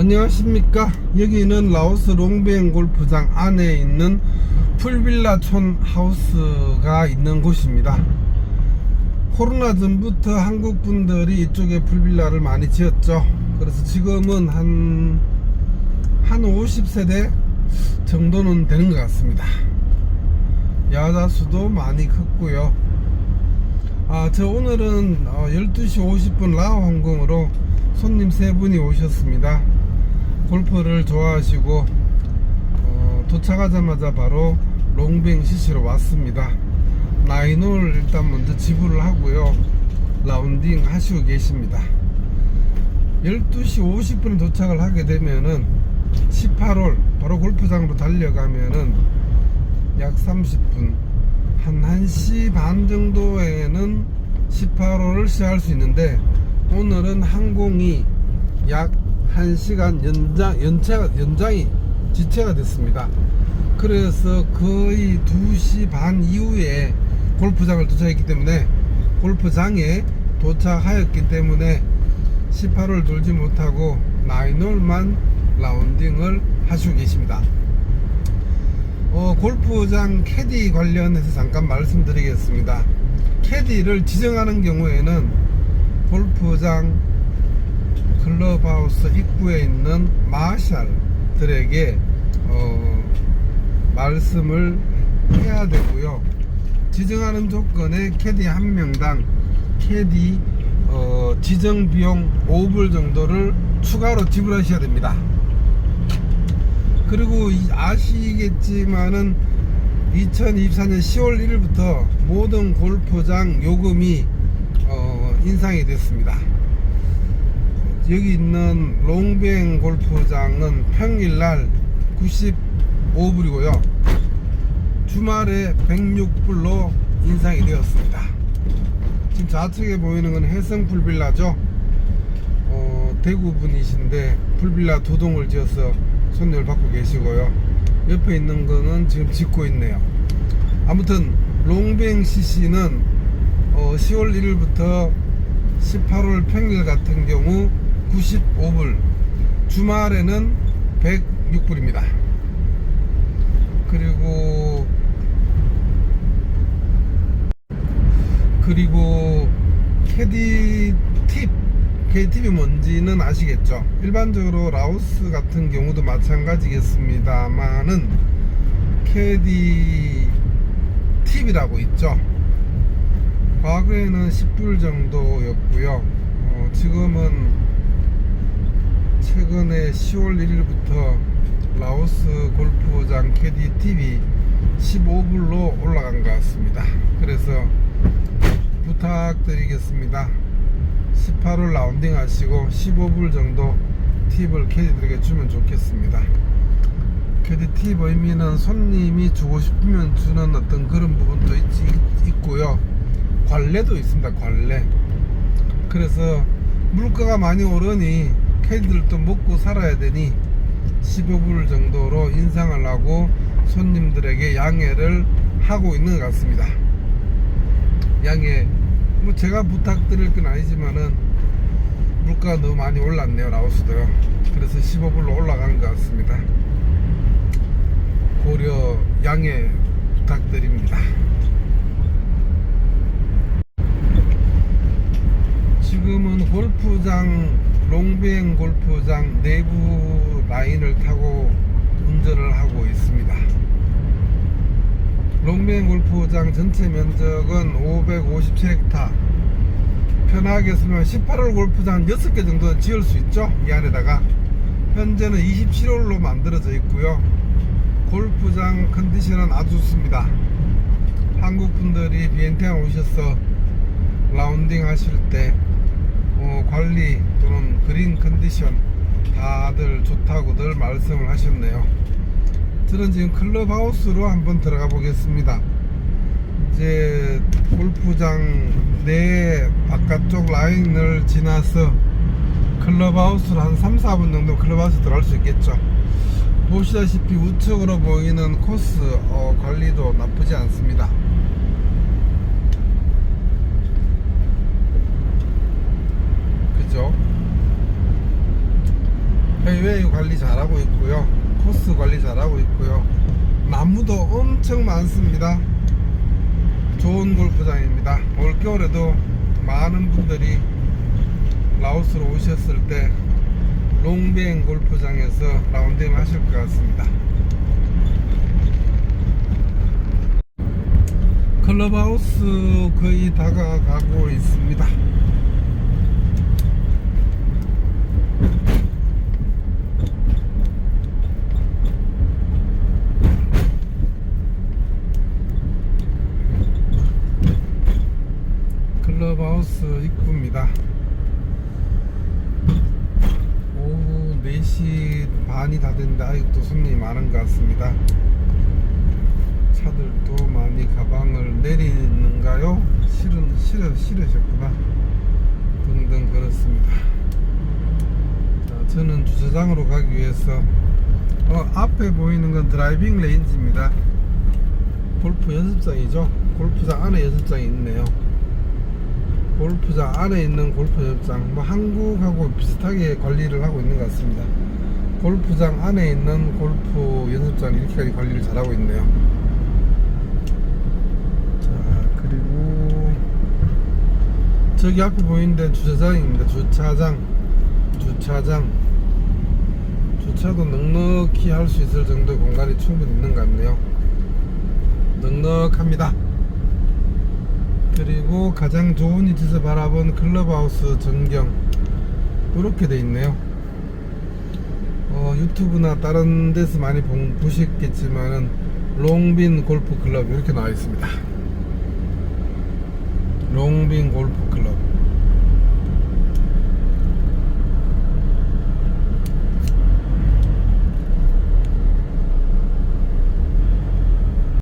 안녕하십니까. 여기는 라오스 롱뱅 골프장 안에 있는 풀빌라촌 하우스가 있는 곳입니다. 코로나 전부터 한국 분들이 이쪽에 풀빌라를 많이 지었죠. 그래서 지금은 한, 한 50세대 정도는 되는 것 같습니다. 야자 수도 많이 컸고요. 아, 저 오늘은 어, 12시 50분 라오 항공으로 손님 세 분이 오셨습니다. 골프를 좋아하시고 어, 도착하자마자 바로 롱뱅 CC로 왔습니다. 나인홀 일단 먼저 지불을 하고요. 라운딩 하시고 계십니다. 12시 50분에 도착을 하게 되면은 18홀 바로 골프장으로 달려가면은 약 30분 한 1시 반 정도에는 18호를 시작할 수 있는데 오늘은 항공이 약 1시간 연장, 연체가, 연장이 지체가 됐습니다. 그래서 거의 2시 반 이후에 골프장을 도착했기 때문에 골프장에 도착하였기 때문에 18홀 돌지 못하고 9홀만 라운딩을 하시고 계십니다. 어, 골프장 캐디 관련해서 잠깐 말씀드리겠습니다. 캐디를 지정하는 경우에는 골프장 클럽하우스 입구에 있는 마샬들에게 어, 말씀을 해야 되고요. 지정하는 조건에 캐디 한 명당 캐디 어, 지정 비용 5불 정도를 추가로 지불하셔야 됩니다. 그리고 이- 아시겠지만은 2024년 10월 1일부터 모든 골프장 요금이 어, 인상이 됐습니다. 여기 있는 롱뱅 골프장은 평일날 95불이고요. 주말에 106불로 인상이 되었습니다. 지금 좌측에 보이는 건 해성 풀빌라죠. 어, 대구 분이신데 풀빌라 두 동을 지어서 손님을 받고 계시고요. 옆에 있는 거는 지금 짓고 있네요. 아무튼 롱뱅 CC는 어, 10월 1일부터 18월 평일 같은 경우 95불, 주말에는 106불입니다. 그리고 그리고 캐디 팁 KTV 뭔지는 아시겠죠? 일반적으로 라오스 같은 경우도 마찬가지겠습니다만은 캐디 팁이라고 있죠. 과거에는 10불 정도였고요. 어, 지금은 최근에 10월 1일부터 라오스 골프장 캐디 팁이 15불로 올라간 것 같습니다. 그래서 부탁드리겠습니다. 18홀 라운딩 하시고 15불 정도 팁을 캐디들에게 주면 좋겠습니다. 캐디 팁 의미는 손님이 주고 싶으면 주는 어떤 그런 부분도 있, 있고요. 관례도 있습니다. 관례. 그래서 물가가 많이 오르니 캐디들도 먹고 살아야 되니 15불 정도로 인상을 하고 손님들에게 양해를 하고 있는 것 같습니다. 양해 뭐 제가 부탁드릴 건 아니지만은 물가가 너무 많이 올랐네요 라오스도요 그래서 15불로 올라간 것 같습니다. 고려 양해 부탁드립니다. 지금은 골프장 롱뱅 골프장 내부 라인을 타고 운전을 하고 있습니다. 롱뱅 골프장 전체 면적은 557헥타. 편하게 쓰면 18홀 골프장 6개 정도는 지을 수 있죠? 이 안에다가. 현재는 27홀로 만들어져 있고요. 골프장 컨디션은 아주 좋습니다. 한국 분들이 비엔티안 오셔서 라운딩 하실 때 어, 관리 또는 그린 컨디션 다들 좋다고 늘 말씀을 하셨네요 저는 지금 클럽하우스로 한번 들어가 보겠습니다. 이제 골프장 내 바깥쪽 라인을 지나서 클럽하우스로 한 3, 4분 정도 클럽하우스 들어갈 수 있겠죠. 보시다시피 우측으로 보이는 코스 어, 관리도 나쁘지 않습니다. 그죠? 페이웨이 관리 잘하고 있고요. 코스 관리 잘하고 있고요. 나무도 엄청 많습니다. 좋은 골프장입니다. 올겨울에도 많은 분들이 라오스로 오셨을 때 롱뱅 골프장에서 라운딩을 하실 것 같습니다. 클럽하우스 거의 다가가고 있습니다. 클럽 하우스 입구입니다. 오후 4시 반이 다 됐는데 아직도 손님이 많은 것 같습니다. 차들도 많이 가방을 내리는가요? 실은 실어 실으셨구나. 등등 그렇습니다. 자, 저는 주차장으로 가기 위해서 어, 앞에 보이는 건 드라이빙 레인지입니다. 골프 연습장이죠. 골프장 안에 연습장이 있네요. 골프장 안에 있는 골프 연습장, 뭐 한국하고 비슷하게 관리를 하고 있는 것 같습니다. 골프장 안에 있는 골프 연습장 이렇게까지 관리를 잘하고 있네요. 자, 그리고 저기 앞에 보이는 데는 주차장입니다. 주차장, 주차장. 주차도 넉넉히 할 수 있을 정도의 공간이 충분히 있는 것 같네요. 넉넉합니다. 그리고 가장 좋은 위치에서 바라본 클럽하우스 전경 이렇게 돼 있네요. 어, 유튜브나 다른 데서 많이 본, 보셨겠지만은 롱빈 골프 클럽 이렇게 나와 있습니다. 롱빈 골프 클럽.